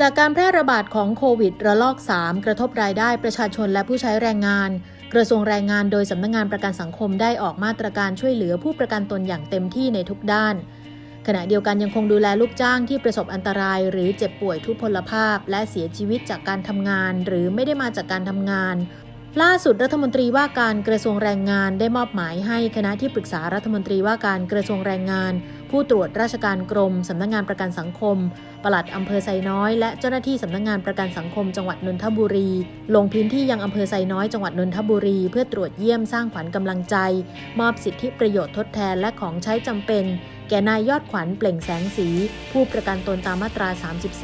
จากการแพร่ระบาดของโควิดระลอก 3 กระทบรายได้ประชาชนและผู้ใช้แรงงาน กระทรวงแรงงานโดยสำนักงงานประกันสังคมได้ออกมาตรการช่วยเหลือผู้ประกันตนอย่างเต็มที่ในทุกด้าน ขณะเดียวกันยังคงดูแลลูกจ้างที่ประสบอันตราย หรือเจ็บป่วยทุพพลภาพ และเสียชีวิตจากการทำงาน หรือไม่ได้มาจากการทำงาน ล่าสุดรัฐมนตรีว่าการกระทรวงแรงงานได้มอบหมายให้คณะที่ปรึกษารัฐมนตรีว่าการกระทรวงแรงงาน ผู้ตรวจราชการกรม สำนักงานประกันสังคม ปลัดอำเภอไซน้อย และเจ้าหน้าที่สำนักงานประกันสังคมจังหวัดนนทบุรี ลงพื้นที่ยังอำเภอไซน้อยจังหวัดนนทบุรี เพื่อตรวจเยี่ยมสร้างขวัญกำลังใจ มอบสิทธิประโยชน์ทดแทนและของใช้จำเป็น แก่นายยอดขวัญเปล่งแสงสี ผู้ประกันตนตามมาตรา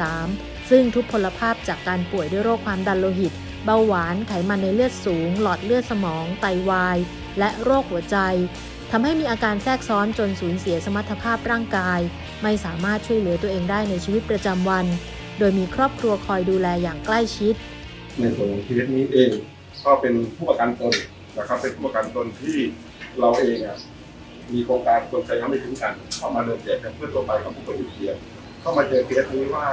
33 ซึ่งทุพพลภาพจากการป่วยด้วยโรคความดันโลหิต เบาหวานไขมันในเลือดสูง หลอดเลือดสมอง ไตวายและโรคหัวใจ ทำให้มีอาการแทรกซ้อนจนสูญเสียสมรรถภาพร่างกาย ไม่สามารถช่วยเหลือตัวเองได้ในชีวิตประจำวัน โดยมีครอบครัวคอยดูแลอย่างใกล้ชิด ในส่วนของชีวิตนี้เองก็เป็นผู้ประกันตนนะครับเป็นผู้ประกันตนที่เราเองอะมีโครงการคนใจเขาไม่ทิ้งกันเข้ามาเดินแจกกันเพื่อตัวไปกับผู้ป่วยติดเตียงเข้ามาเจอเคสนี้ว่า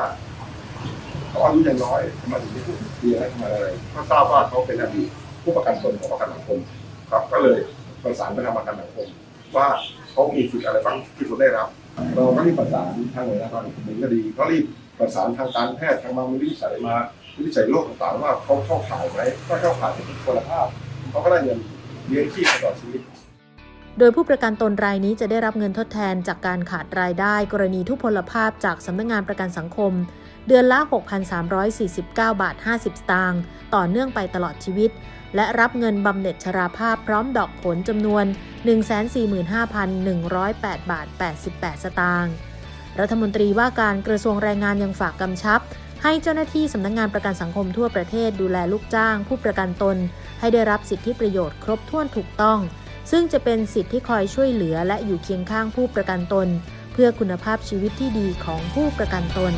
เขาอายุยังน้อยทำไมาถึงไม่ผู้ติดเตียงและทำอะไรก็ทราบว่าเขาเป็นอดีตผู้ประกันตนของประกันสังคมครับก็เลย ประสานไปทางประกันสังคมว่าเขามีสิทธิ์อะไรบ้างที่เขาได้รับ เราก็รีบประสานทางหน่วยงานการดำเนินคดีก็รีบประสานทางการแพทย์ทางมาวินิจฉัยมาวิจัยโรคต่างๆว่าเขาเข้าข่ายไหมถ้าเข้าข่ายเป็นคุณภาพเขาก็ได้เงินเลี้ยงชีพตลอดชีวิตโดยผู้ประกันตนรายนี้จะได้รับเงินทดแทนจากการขาดรายได้ กรณีทุพพลภาพจากสำนักงานประกันสังคม เดือนละ 6,349 บาท 50 สตางค์ต่อเนื่องไปตลอดชีวิต และรับเงินบำเหน็จชราภาพพร้อมดอกผลจำนวน 145,108 บาท 88 สตางค์รัฐมนตรีว่าการกระทรวงแรงงานยังฝากกำชับ ให้เจ้าหน้าที่สำนักงงานประกันสังคมทั่วประเทศดูแลลูกจ้าง ผู้ประกันตน ให้ได้รับสิทธิประโยชน์ครบถ้วนถูกต้อง ซึ่งจะเป็นสิทธิที่คอยช่วยเหลือและอยู่เคียงข้างผู้ประกันตน เพื่อคุณภาพชีวิตที่ดีของผู้ประกันตน